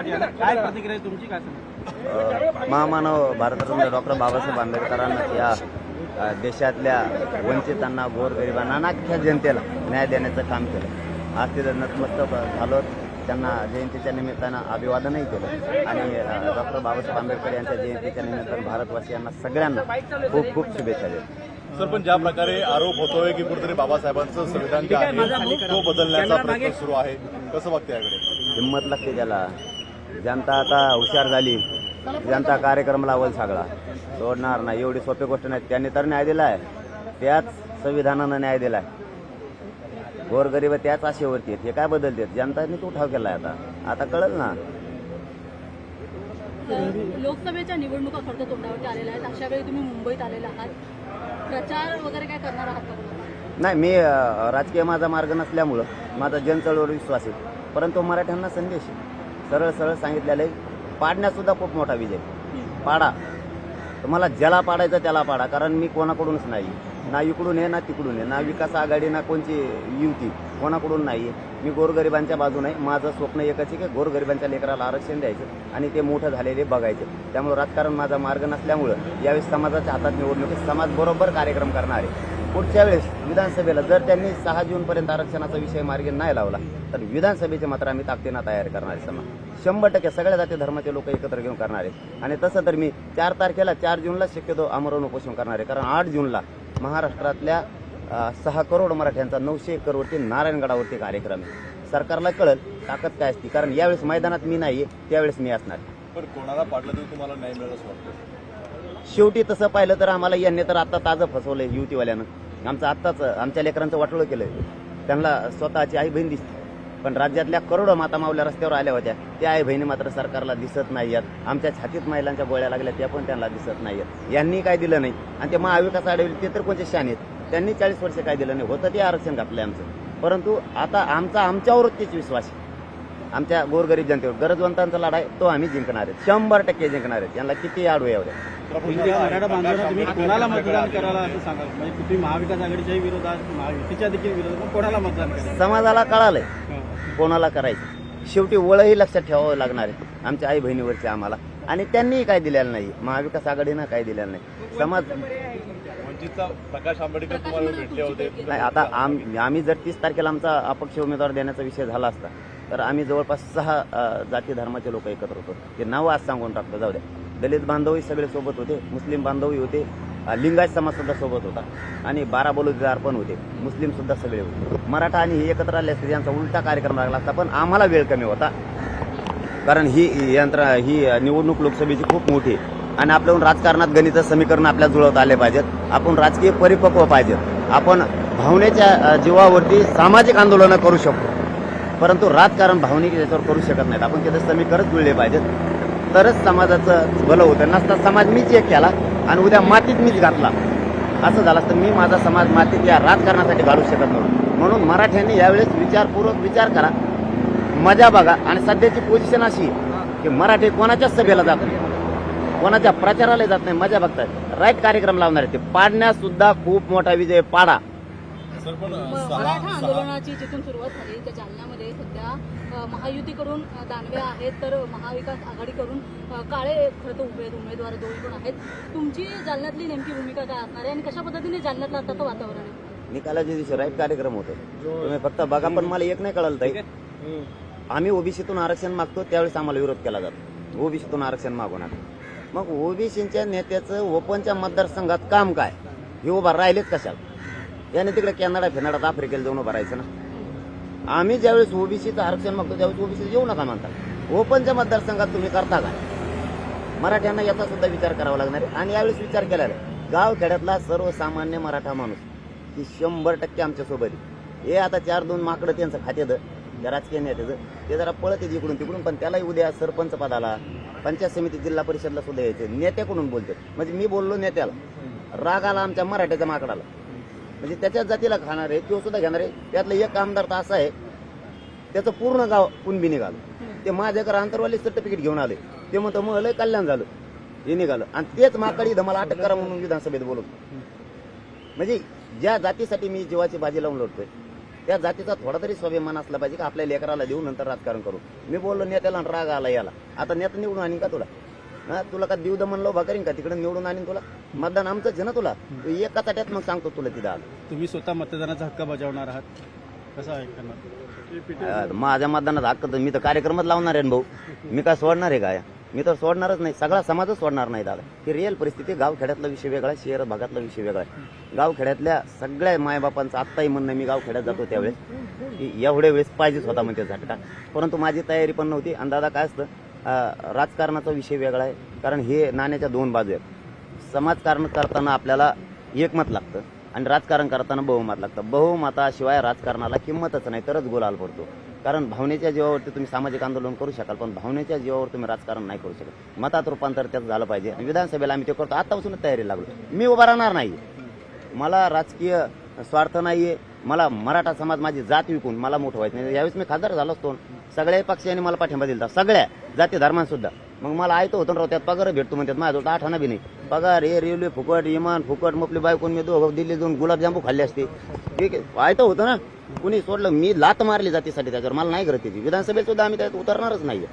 आला. काय प्रतिक्रिया आहे तुमची? काय सांगा महामानव भारतरत्न डॉक्टर बाबासाहेब आंबेडकरांना या देशातल्या वंचितांना गोरगरिबांना अनाख्या जनतेला न्याय देण्याचं काम केलं. आज तिथं नतमस्तक झालो. त्यांना जयंतीच्या निमित्तानं अभिवादनही केलं. आणि डॉक्टर बाबासाहेब आंबेडकर यांच्या जयंतीच्या निमित्तानं भारतवासियांना सगळ्यांना खूप खूप शुभेच्छा देतो. सर पण ज्या प्रकारे आरोप होतोय की कुठेतरी बाबासाहेबांचं संविधान जे आहे तो बदलण्याचा प्रयत्न सुरू आहे. कसं बघते याकडे? हिंमत लागते त्याला. जनता आता हुशार झाली. जनता कार्यक्रम लावल सगळा. सोडणार नाही. एवढी सोपी गोष्ट नाही. त्यांनी तर न्याय दिलाय. त्याच संविधानानं न्याय दिलाय. गोरगरीब त्याच आशेवरती आहेत. हे काय बदलतात? जनताने तो ठाव केलाय आता. आता कळल ना. लोकसभेच्या निवडणुका तर तोंडावरती आलेल्या आहेत. अशा वेळी तुम्ही मुंबईत आलेला आहात. प्रचार वगैरे काय करणार आहात? नाही मी राजकीय माझा मार्ग नसल्यामुळं माझा जनचळवळीवर विश्वास आहे. परंतु मराठ्यांना संदेश आहे. सरळ सरळ सांगितलेलं आहे पाडण्यासुद्धा खूप मोठा विजय पाडा. तुम्हाला ज्याला पाडायचं त्याला पाडा कारण मी कोणाकडूनच नाही. ना इकडून आहे ना तिकडून आहे. ना विकास आघाडी ना कोणची युती कोणाकडून नाही आहे. मी गोरगरिबांच्या बाजून आहे. माझं स्वप्न एकच आहे की गोरगरिबांच्या लेकराला आरक्षण द्यायचं आणि ते मोठं झालेले बघायचे. त्यामुळे राजकारण माझा मार्ग नसल्यामुळं यावेळी समाजाच्या हातात निवडणुकीत समाज बरोबर कार्यक्रम करणार आहे पुढच्या वेळेस विधानसभेला जर त्यांनी सहा जूनपर्यंत आरक्षणाचा विषय मार्गी नाही लावला तर विधानसभेचे मात्र आम्ही ताकदीनं तयार करणार आहे. समाज शंभर टक्के सगळ्या जाती धर्माचे लोक एकत्र घेऊन करणार आहे आणि तसं तर मी चार तारखेला चार जूनला शक्यतो आमरण उपोषण करणार आहे. कारण आठ जूनला महाराष्ट्रातल्या सहा करोड मराठ्यांचा नऊशे एक करोडची नारायणगडावरती कार्यक्रम आहे. सरकारला कळल ताकद काय असती. कारण यावेळेस मैदानात मी नाही त्यावेळेस मी असणार. पण कोणाला पाडलं तरी तुम्हाला मिळेल असं वाटतं. शेवटी तसं पाहिलं तर आम्हाला यांनी तर आता ताजं फसवलंय युतीवाल्यानं. आमचं आत्ताच आमच्या लेकरांचं वाटोळं केलं त्यांना स्वतःची आई बहीण दिसते. पण राज्यातल्या करोडो माता मावल्या रस्त्यावर आल्या होत्या. त्या आई बहिणी मात्र सरकारला दिसत नाही आहेत आमच्या छातीत महिलांच्या गोळ्या लागल्या त्या पण त्यांना दिसत नाही आहेत यांनी काय दिलं नाही? आणि ते महाविकास आढळले ते तर कोणते शान आहेत? त्यांनी चाळीस वर्ष काय दिलं नाही? होतं ते आरक्षण घातलंय आमचं. परंतु आता आमचा आमच्यावरतीच विश्वास आहे. आमच्या गोरगरीब जनतेवर गरजवंतांचा लढा आहे तो आम्ही जिंकणार आहेत. शंभर टक्के जिंकणार आहेत. यांना किती आडू आहे बघा, मराठा बांधवांना तुम्ही कोणाला मतदान. करायला असं सांगा? म्हणजे तुम्ही महाविकास आघाडीच्याही विरोधात महायुतीच्या देखील विरोधात कोणाला मतदान समाजाला कळालंय. कोणाला करायचं? शेवटी वळही लक्षात ठेवावं लागणार आहे. आमच्या आई बहिणीवरचे आम्हाला. आणि त्यांनीही काय दिलेलं नाही. महाविकास आघाडीनं काय दिलेलं नाही. समाज प्रकाश आंबेडकर तुम्हाला भेटले होते. नाही आता आम आम्ही जर तीस तारखेला आमचा अपक्ष उमेदवार देण्याचा विषय झाला असता तर आम्ही जवळपास सहा जाती धर्माचे लोक एकत्र होतो. ते नाव आज सांगून टाकतो. जाऊ द्या. दलित बांधवही सगळे सोबत होते मुस्लिम बांधवही होते लिंगायत समाज सुद्धा सोबत होता. आणि बारा बलुतेदार पण होते मुस्लिम सुद्धा सगळे होते. मराठा आणि हे एकत्र आले असते यांचा उलटा कार्यक्रम लागला असता पण आम्हाला वेळ कमी होता. कारण ही यंत्र ही निवडणूक लोकसभेची खूप मोठी आहे. आणि आपल्याहून राजकारणात गणित समीकरण आपल्या जुळवत आले पाहिजेत. आपण राजकीय परिपक्व पाहिजेत. आपण भावनेच्या जीवावरती सामाजिक आंदोलनं करू शकतो. परंतु राजकारण भावनिक याच्यावर करू शकत नाहीत. आपण तिथे समीकरण जुळले पाहिजेत. तरच समाजाचं भलं होतं. नसता समाज मीच एक केला आणि उद्या मातीत मीच घातला. असं झालं असतं. मी माझा समाज मातीत या राजकारणासाठी घालू शकत नव्हतो. म्हणून मराठ्यांनी यावेळेस विचारपूर्वक विचार करा. मजा बघा. आणि सध्याची पोझिशन अशी की मराठी कोणाच्याच सभेला जात नाही. कोणाच्या प्रचाराला जात नाही. मजा बघतायत राईट कार्यक्रम लावणार आहे ते. पाडण्यास सुद्धा खूप मोठा विजय. पाडा. मराठा आंदोलनाची जिथून सुरुवात झाली त्या जालन्यामध्ये सध्या महायुतीकडून दानवे आहेत तर महाविकास आघाडीकडून काळे खरं तर उमेद उमेदवार दोन्ही पण आहेत. तुमची जालन्यातली नेमकी भूमिका काय असणार आहे आणि कशा पद्धतीने जालन्यातलं आताचं वातावरण आहे? निकालाच्या दिवशी राईट कार्यक्रम होतो. तुम्ही फक्त बघा पण मला एक नाही कळलं ताई. आम्ही ओबीसीतून आरक्षण मागतो त्यावेळेस आम्हाला विरोध केला जातो. ओबीसीतून आरक्षण मागवणार मग ओबीसीच्या नेत्याचं ओपनच्या मतदारसंघात काम काय? हे उभा राहिलेच कशाला? याने तिकडे कॅनडा फेनाडात आफ्रिकेला जाऊन उभं राहायचं ना. आम्ही ज्यावेळेस ओबीसीचं आरक्षण मागतो त्यावेळेस ओबीसी येऊ नका म्हणतात ओपनच्या मतदारसंघात तुम्ही करता का? मराठ्यांना याचा सुद्धा विचार करावा लागणार आहे. आणि यावेळेस विचार केलेला आहे गाव खेड्यातला सर्वसामान्य मराठा माणूस की शंभर टक्के आमच्यासोबत हे आता चार दोन माकडं त्यांचं खात्याचं त्या राजकीय नेत्याचं. ते जरा पळत येते इकडून तिकडून पण त्यालाही उद्या सरपंच पदाला पंचायत समिती जिल्हा परिषदला सुद्धा यायचं नेत्याकडून बोलते म्हणजे मी बोललो नेत्याला. राग आला आमच्या मराठ्याच्या माकडाला. म्हणजे त्याच्याच जातीला खाणार आहे तो सुद्धा घेणार. आहे त्यातलं एक आमदार तर असा आहे त्याचं पूर्ण गाव कुणबी निघालं ते माझ्याकडे आंतरवाली सर्टिफिकेट घेऊन आले. ते म्हणतो मग लय कल्याण झालं. हे निघालं. आणि तेच माकडी इथं मला अटक करा म्हणून विधानसभेत बोलवतो म्हणजे ज्या जातीसाठी मी जीवाची बाजी लावून लढतोय त्या जातीचा थोडा तरी स्वाभिमान असला पाहिजे की आपल्या लेकराला देऊ नंतर राजकारण करू. मी बोललो नेत्याला राग आला याला. आता नेता निवडून आणि का तुला? हा तुला का देऊ म्हणलं उभा करीन का? तिकडे निवडून आणीन तुला. मतदान आमचंच आहे ना तुला? एका ताट्यात मग सांगतो तुला तिथं आलं. तुम्ही स्वतः मतदानाचा हक्क बजावणार आहात. कसं आहे माझ्या मतदानात हक्क तर मी तर कार्यक्रमच लावणार आहे भाऊ. मी काय सोडणार आहे काय मी तर सोडणारच नाही. सगळा समाजच सोडणार नाही दादा. ही रिअल परिस्थिती गाव खेड्यातला विषय वेगळा आहे. शहर भागातला विषय वेगळा आहे. गाव खेड्यातल्या सगळ्या मायबापांचं आत्ताही म्हणणं मी गाव खेड्यात जातो त्यावेळेस. की एवढ्या वेळेस पाहिजेच होता म्हणते झटका. परंतु माझी तयारी पण नव्हती. आणि दादा काय असतं? राजकारणाचा विषय वेगळा आहे. कारण हे नाण्याच्या दोन बाजू आहेत. समाजकारण करताना आपल्याला एकमत लागतं आणि राजकारण करताना बहुमत लागतं. बहुमताशिवाय राजकारणाला किंमतच नाही तरच गोलाल पडतो. कारण भावनेच्या जीवावरती तुम्ही सामाजिक आंदोलन करू शकाल पण भावनेच्या जीवावर तुम्ही राजकारण नाही करू शकत. मतात रूपांतर त्यात झालं पाहिजे. आणि विधानसभेला आम्ही ते करतो. आतापासूनच तयारी लागलो. मी उभा राहणार नाही मला राजकीय स्वार्थ नाहीये. मला मराठा समाज माझी जात विकून मला मोठं व्हायचं नाही. यावेळेस मी खासदार झालो असतो. सगळ्या पक्षांनी मला पाठिंबा दिला सगळ्या. जाती धर्मांसुद्धा मग मला आयतो होतं ना राव त्यात पगार भेटतो म्हणतात माझ्याजवळ आठ आणा बी नाही. पगार हे रेल्वे फुकट इमान फुकट मपली आपली बायकोन मी दोघं दिल्ली दोन गुलाबजांबू खाल्ले असते. ठीक आहे आयतं होतं ना. कुणी सोडलं मी लात मारली जातीसाठी त्याच्यावर. मला नाही करत त्याची. विधानसभेत सुद्धा आम्ही त्यात उतरणारच नाही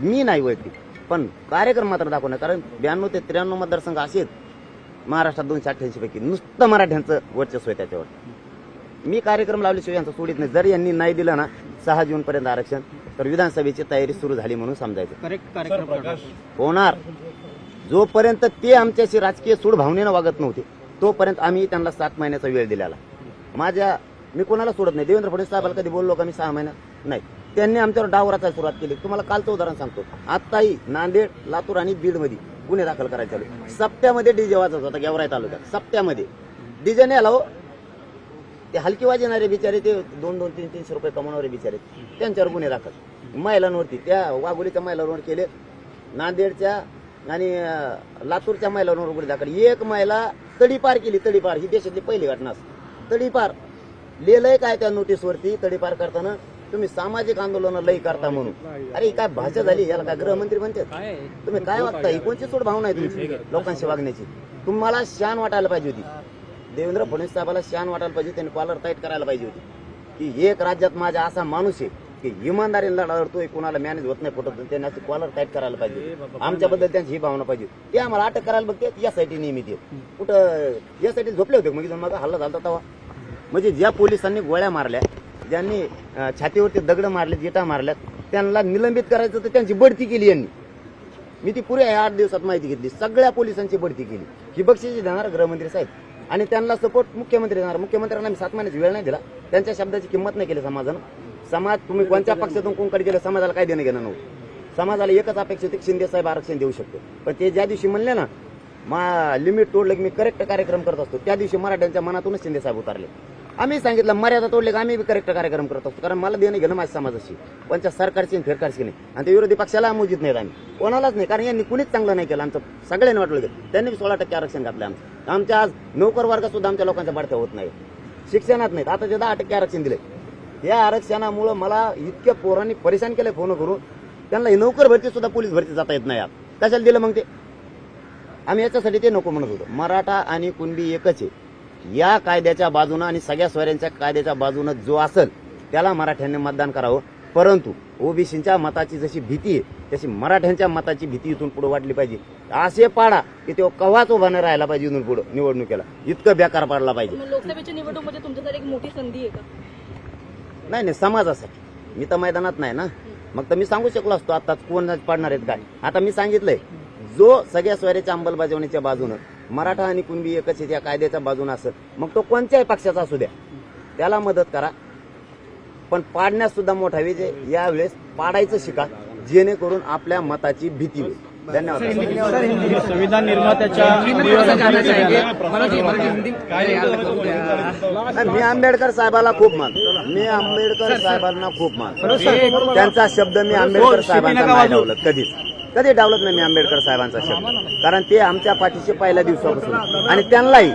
मी नाही वैयक्तिक. पण कार्यक्रम मात्र दाखवणार कारण ब्याण्णव ते त्र्याण्णव मतदारसंघ असे आहेत. महाराष्ट्रात दोनशे अठ्ठ्याऐंशी पैकी नुसतं मराठ्यांचं वर्चस्व आहे त्याच्यावर. मी कार्यक्रम लावल्याशिवाय यांचं सोडित नाही. जर यांनी नाही दिलं ना सहा जून पर्यंत आरक्षण तर विधानसभेची तयारी सुरू झाली म्हणून समजायचं. करेक्ट कार्यक्रम करणार. होणार. जोपर्यंत ते आमच्याशी राजकीय सूड भावनेनं वागत नव्हते तोपर्यंत आम्ही त्यांना सात महिन्याचा वेळ दिलेला. माझ्या मी कोणाला सोडत नाही. देवेंद्र फडणवीस साहेबाला कधी बोललो का मी सहा महिना? नाही. त्यांनी आमच्यावर डाव रचायला सुरुवात केली. तुम्हाला कालचं उदाहरण सांगतो. आत्ताही नांदेड लातूर आणि बीडमध्ये गुन्हे दाखल करायचे. सप्त्यामध्ये डीजे वाजत होता गेवराई तालुक्यात. सप्त्यामध्ये. डीजे नाही आला हो ते हलकी वाजणारे बिचारे ते दोन दोन तीन तीनशे रुपये कमवणारे बिचारे. त्यांच्यावर गुन्हे दाखल. महिलांवरती त्या वाघोलीच्या महिलांवर केले. नांदेडच्या आणि लातूरच्या महिलांवर गुन्हे दाखल. एक महिला तडीपार केली तडीपार. ही देशातली पहिली घटना असते. तडीपार. लिहिलंय काय त्या नोटीसवरती तडीपार करताना तुम्ही सामाजिक आंदोलन लई करता म्हणून. अरे काय भाषा झाली? याला काय गृहमंत्री म्हणतात? तुम्ही काय वागता ही कोणची सोड भावना आहे तुमची? लोकांशी वागण्याची. तुम्हाला शान वाटायला पाहिजे होती. देवेंद्र फडणवीस साहेबाला शान वाटायला पाहिजे त्यांनी कॉलर टाईट करायला पाहिजे होती. की एक राज्यात माझा असा माणूस आहे की इमानदारीने लढतोय कोणाला मॅनेज होत नाही नाही, त्यांनी असं कॉलर टाईट करायला पाहिजे आमच्याबद्दल त्यांची ही भावना पाहिजे ते आम्हाला अटक करायला बघते यासाठी नेहमी ते कुठं यासाठी झोपले होते मग मग हल्ला झाला तेव्हा. म्हणजे ज्या पोलिसांनी गोळ्या मारल्या ज्यांनी छातीवरती दगड मारले जिटा मारल्यात त्यांना निलंबित करायचं तर त्यांची बढती केली यांनी. मी ती पुऱ्या आठ दिवसात माहिती घेतली. सगळ्या पोलिसांची बढती केली. ही बक्षिसी देणार गृहमंत्री साहेब? आणि त्यांना सपोर्ट मुख्यमंत्री देणार. मुख्यमंत्र्यांना मी सात महिन्याची वेळ नाही दिला. त्यांच्या शब्दाची किंमत नाही केली समाजानं. समाज तुम्ही कोणत्या पक्षातून कोणकडे गेलं समाजाला काय देणं घेणं नव्हतं. समाजाला एकच अपेक्षित आहे शिंदे साहेब आरक्षण देऊ शकतो पण ते ज्या दिवशी म्हणले ना मा लिमिट तोडलं की मी करेक्ट कार्यक्रम करत असतो त्या दिवशी मराठ्यांच्या मनातूनच शिंदे साहेब उतारले. आम्ही सांगितलं मर्यादा तोडले की आम्ही करेक्ट कार्यक्रम करत. असतो कारण मला देणं घेणं माझ्या समाजाशी. कोणत्या सरकारची फेरकारची नाही. आणि ते विरोधी पक्षाला मोजित नाहीत आम्ही. कोणालाच नाही. कारण यांनी कुणीच चांगलं नाही केलं. आमचं सगळ्यांनी वाटलं की त्यांनी बी सोळा टक्के आरक्षण घातलं आमचं. आमच्या आज नोकर वर्ग सुद्धा आमच्या लोकांच्या बाडत्या होत नाही. शिक्षणात नाहीत. आता ते दहा टक्के आरक्षण दिले. या आरक्षणामुळं मला इतक्या पोरांनी परेशान केलंय फोन करून. त्यांना ही नोकर भरती सुद्धा पोलीस भरती जाता येत नाही यात कशाला दिलं मग ते? आम्ही याच्यासाठी ते नको म्हणत होतो. मराठा आणि कुणबी एकच आहे. या कायद्याच्या बाजूनं आणि सगळ्या स्वऱ्यांच्या कायद्याच्या बाजूनं जो असेल त्याला मराठ्यांनी मतदान करावं. परंतु ओबीसीच्या मताची जशी भीती आहे तशी मराठ्यांच्या मताची भीती इथून पुढे वाटली पाहिजे. असे पाडा की तो कव्हाच उभा नाही राहायला पाहिजे इथून पुढे निवडणुकीला. इतकं बेकार पाडला पाहिजे. मग लोकसभेची निवडणूक म्हणजे तुमच्यासाठी एक मोठी संधी आहे का? नाही नाही समाजासाठी. मी तर मैदानात नाही ना. मग तर मी सांगू शकलो असतो आता कोण पाडणार आहेत काय? आता मी सांगितलंय जो सगळ्या स्वऱ्याच्या अंमलबजावणीच्या बाजूनं मराठा आणि कुणबी एकच त्या कायद्याच्या बाजूनं असेल मग तो कोणत्याही पक्षाचा असू द्या. त्याला मदत करा. पण पाडण्यास सुद्धा मोठा विजय यावेळेस पाडायचं शिका. जेणेकरून आपल्या मताची भीती होईल. धन्यवाद. संविधान निर्मात्याच्या नाही, मी आंबेडकर साहेबाला खूप मानतो मी आंबेडकर साहेबांना खूप मानतो त्यांचा शब्द मी आंबेडकर साहेबांचा नाही डावलत कधीच. कधी डावलत नाही मी आंबेडकर साहेबांचा शब्द. कारण ते आमच्या पाठीशी पहिल्या दिवसापासून आणि त्यांनाही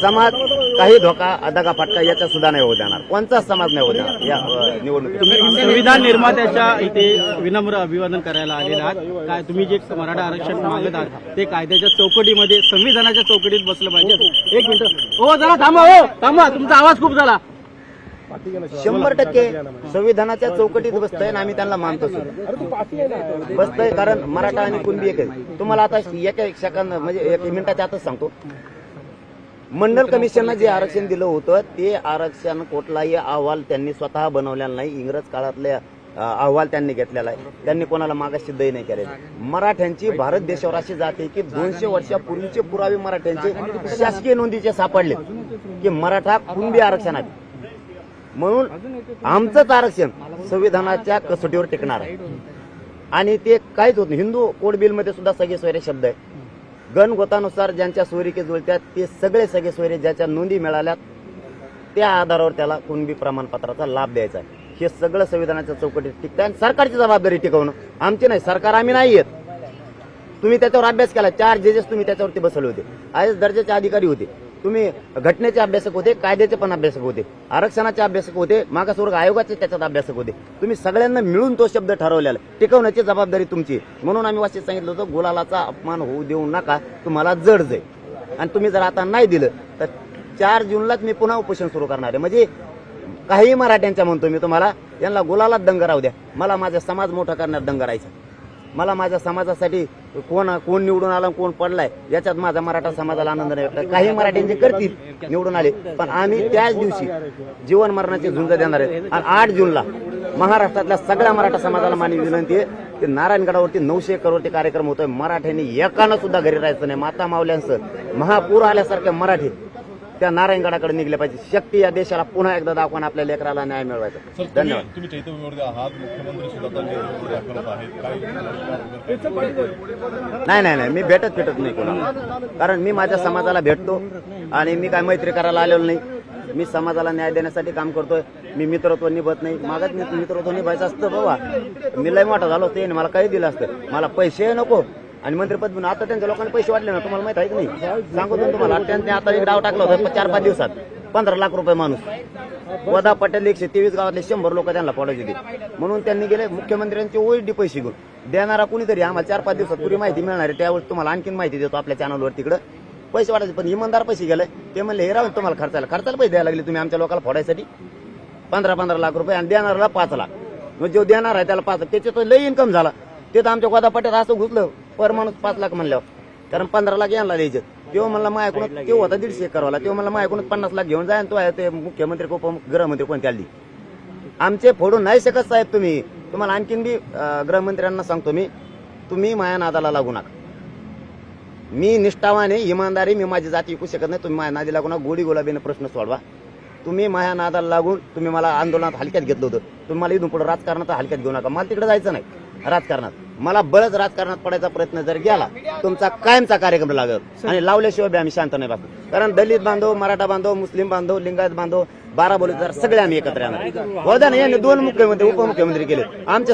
समाज काही धोका दगा फटका याचा सुद्धा नाही होऊ देणार. कोणताच समाज नाही होऊ देणार या निवडणुकीत. संविधान निर्मात्याच्या इथे विनम्र अभिवादन करायला आलेले आहात. काय तुम्ही जे मराठा आरक्षण मागत आहात ते कायद्याच्या चौकटीमध्ये संविधानाच्या चौकटीत बसलं पाहिजे. एक मिनिट. हो जरा थांबा हो थांबा. तुमचा आवाज खूप झाला. शंभर टक्के संविधानाच्या चौकटीत बसतंय आणि आम्ही त्यांना मानतो सुद्धा. बसतंय कारण मराठा आणि कुणबी एक आहे तुम्हाला आता एका एक सेकंद म्हणजे एक मिनिटाच्या आतच सांगतो. मंडल कमिशननं जे आरक्षण दिलं होतं ते आरक्षण कुठलाही अहवाल त्यांनी स्वतः बनवलेला नाही. इंग्रज काळातले अहवाल त्यांनी घेतलेला आहे. त्यांनी कोणाला मागासिद्धही नाही केले मराठ्यांची भारत देशावर अशी जाते की दोनशे वर्षापूर्वीचे पुरावे मराठ्यांचे शासकीय नोंदीचे सापडले. की मराठा कुणबी आरक्षणात म्हणून आमचंच आरक्षण संविधानाच्या कसोटीवर टिकणार आहे. आणि ते काहीच होत नाही. हिंदू कोड बिलमध्ये सुद्धा सगळे सोयरे शब्द आहे गणगोतानुसार ज्यांच्या सोयरिके जुळत्यात ते सगळे सगळे सोयरे ज्याच्या नोंदी मिळाल्यात त्या आधारावर त्याला कुणबी प्रमाणपत्राचा लाभ द्यायचा आहे. हे सगळं संविधानाच्या चौकटीत टिकतं आणि सरकारची जबाबदारी टिकवणं. आमची नाही सरकार आम्ही नाही येत तुम्ही त्याच्यावर अभ्यास केला चार जजेस तुम्ही त्याच्यावरती बसवले होते. आय एस दर्जाचे अधिकारी होते. तुम्ही घटनेचे अभ्यासक होते कायद्याचे पण अभ्यासक होते आरक्षणाचे अभ्यासक होते मागासवर्ग आयोगाचे त्याच्यात अभ्यासक होते. तुम्ही सगळ्यांना मिळून तो शब्द ठरवलेला टिकवण्याची जबाबदारी तुमची म्हणून आम्ही वाचित सांगितलं होतं गुलालाचा अपमान होऊ देऊ नका तुम्हाला जड जाईल. आणि तुम्ही जर आता नाही दिलं तर चार जूनलाच मी पुन्हा उपोषण सुरू करणार आहे. म्हणजे काही मराठ्यांच्या म्हणतो मी तुम्हाला यांना गुलालात दंग राहू द्या. मला माझा समाज मोठा करण्यात दंग राहायचा. मला माझ्या समाजासाठी कोण कोण निवडून आला कोण पडलाय याच्यात माझा मराठा समाजाला आनंद नाही वाटत काही मराठ्यांचे करतील निवडून आले पण आम्ही त्याच दिवशी जीवन मरणाची झुंज देणार आहे. आणि आठ जूनला महाराष्ट्रातल्या सगळ्या मराठा समाजाला मान्य विनंती आहे की नारायणगडावरती नऊशे करोडचे कार्यक्रम होतोय. मराठ्यांनी एकानं सुद्धा घरी राहायचं नाही. माता मावल्यांचं महापूर आल्यासारखे मराठी त्या नारायणगडाकडे निघले पाहिजे. शक्ती या देशाला पुन्हा एकदा दाखवून आपल्या लेकराला न्याय मिळवायचा. धन्यवाद. तुम्ही आहात. मुख्यमंत्री नाही नाही नाही. मी भेटत भेटत नाही कोणाला. कारण मी माझ्या समाजाला भेटतो आणि मी काय मैत्री करायला आलेलो नाही. मी समाजाला न्याय देण्यासाठी काम करतोय. मी मित्रत्व निभत नाही. मागत मी मित्रत्व निभायचं असतं बाबा. मी लय मोठा झालो ते मला काही दिलं असतं. मला पैसे नको. आणि मंत्रिपद म्हणून आता त्यांच्या लोकांनी पैसे वाटले ना तुम्हाला माहीत आहे की नाही? सांगतो ना तुम्हाला त्यांनी आता एक डाव टाकला होता चार पाच दिवसात. पंधरा लाख रुपये माणूस. वदा पटेल एकशे तेवीस गावातले शंभर लोक त्यांना पडायचे दिले म्हणून त्यांनी गेले मुख्यमंत्र्यांचे ओईडी पैसे घेऊन. देणारा कुणीतरी आम्हाला चार पाच दिवसात पुरी माहिती मिळणार आहे त्यावेळेस तुम्हाला आणखीन माहिती देतो आपल्या चॅनलवर तिकडं. पैसे वाटायचे पण इमानदार पैसे गेले. ते म्हणले हे राहून तुम्हाला खर्चाला खर्चाला पैसे द्यायला लागले तुम्ही आमच्या लोकांना फोडायसाठी. पंधरा पंधरा लाख रुपये आणि देणाऱ्याला पाच लाख. मग जो देणार आहे त्याला पाच लाख. त्याचे तर लई इन्कम झाला. ते तर आमच्या गोदा पट्यात असं घुसलं. पर माणूस पाच लाख म्हणल्यावर. कारण पंधरा लाख यांना द्यायचे तेव्हा म्हणला माझ्याकडून तेव्हा होता दीडशे एकरवाला तेव्हा म्हणला माझ्याकडून पन्नास लाख घेऊन जाय तो आहे ते मुख्यमंत्री गृहमंत्री कोणत्या आली आमचे फोडू नाही शकत साहेब तुम्ही. तुम्हाला आणखीन बी गृहमंत्र्यांना सांगतो मी. तुम्ही माया नादाला लागू नका. मी निष्ठावाने इमानदारी मी माझी जाती विकू शकत नाही. तुम्ही माझ्या नादी लागू नका. गोडी गुलाबीने प्रश्न सोडवा. तुम्ही माझ्या नादाला लागून तुम्ही मला आंदोलनात हलक्यात घेतलं होतं. तुम्ही मला इथून पुढे राजकारणात हलक्यात घेऊ नका. मला तिकडे जायचं नाही. राजकारणात. मला बळच राजकारणात पडायचा प्रयत्न जर गेला तुमचा कायमचा कार्यक्रम लागेल. आणि लावल्याशिवाय बी आम्ही शांत नाही बाबू कारण दलित बांधव मराठा बांधव मुस्लिम बांधव लिंगायत बांधव बारा बोलीदार सगळे आम्ही एकत्र येणार. होत्या ना यांनी दोन मुख्यमंत्री उपमुख्यमंत्री केले. आमचे